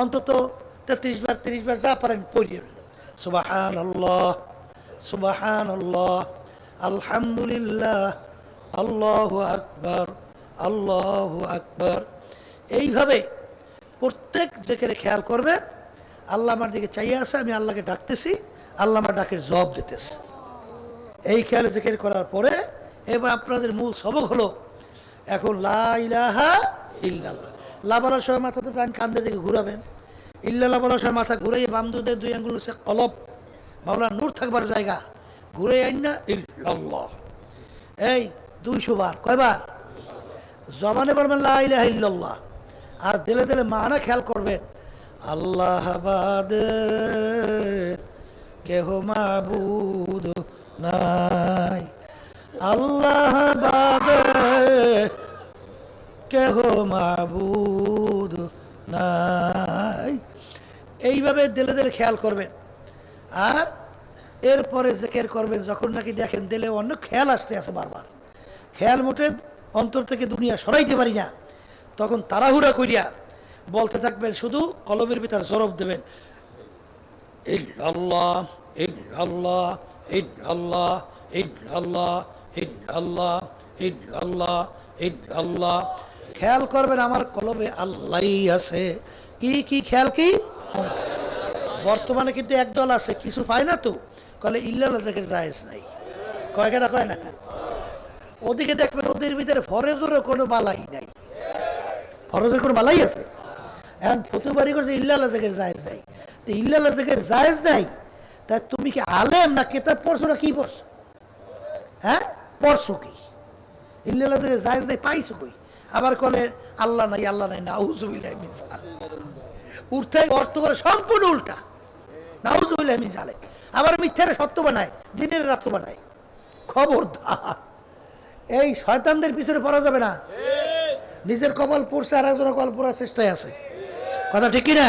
অন্তত তেত্রিশ বার, তিরিশ বার যা পারেন পড়িয়ে সুবাহান আল্লাহ সুবাহান আল্লাহ আলহামদুলিল্লাহ, আল্লাহ আকবর আল্লাহ আকবর। এইভাবে প্রত্যেক জেকেরে খেয়াল করবে, আল্লাহ আমার দিকে চাইয়ে আছে, আমি আল্লাহকে ডাকতেছি, আল্লাহ আমার ডাকের জবাব দিতেছে। এই খেয়াল জেকের করার পরে, এবার আপনাদের মূল সবক হলো, এখন লা ইলাহা ইল্লাল্লাহ। লা বলার সময় মাথা তো ডান কান্দের দিকে ঘুরাবেন। ইল্লাল্লাহ বলার সময় মাথা ঘুরাই বাম দুধের দুই আঙ্গুল হচ্ছে কলব। মাওলা নূর থাকবার জায়গা। ঘুরে আইন না ইল্লাল্লাহ। এই দুইশো বার, কয়বার? জবানে বলবেন, লা ইলাহা ইল্লাল্লাহ। আর দিলে দিলে মানা খেয়াল করবেন, আল্লাহ কেহ মাবুদ নাই। আল্লাহ কেহ মাবুদ নাই। এইভাবে দিলে দিলে খেয়াল করবেন। আর এরপরে জেকের করবেন, যখন নাকি দেখেন দিলে অন্য খেয়াল আসতে আছে বারবার। খেয়াল মোটে অন্তর থেকে দুনিয়া সরাইতে পারি না। তখন তাড়াহুড়া করিয়া বলতে থাকবেন, শুধু কলমের ভিতর জরব দেবেন। ইল্লাল্লাহ ইল্লাল্লাহ ইল্লাল্লাহ ইল্লাল্লাহ ইল্লাল্লাহ ইল্লাল্লাহ ইল্লাল্লাহ। খেয়াল করবেন আমার কলমে আল্লাহই আছে। কি কি খেয়াল কি? বর্তমানে কিন্তু একদল আছে, কিছু পায় না তো। কলে ইল্লাল্লাহ জাকের জায়েজ নাই। কয় কেনা, কয় না? ওদিকে দেখবেন ওদের ভিতরে ফরেজেরও কোনো বালাই নাই। ফরজের কোনো বালাই আছে? এখন ফতুবাড়ি করছে ইল্লাল্লাহ জাকের জায়েজ নাই। তো জায়েজ নাই, তা তুমি কি আলেম না কেতাব পড়ছো না কি পড়ছো? হ্যাঁ? পড়ছো কি? ইল্লাল্লাহ জাকের জায়েজ নাই, পাইছো কই? আবার কলে, আল্লাহ নাই আল্লাহ নাই না আউজুবিল্লাহ মিন উঠতে অর্থ করে সম্পূর্ণ উল্টা। নাউজুবিল্লাহ আবার মিথ্যারে সত্য বানায়, দিনের রাত্র বানায়। খবরদার। এই শয়তানদের পিছনে পড়া যাবে না। নিজের কপাল পড়ছে আর একজনের কপাল পড়ার চেষ্টায় আছে। কথা ঠিক কি না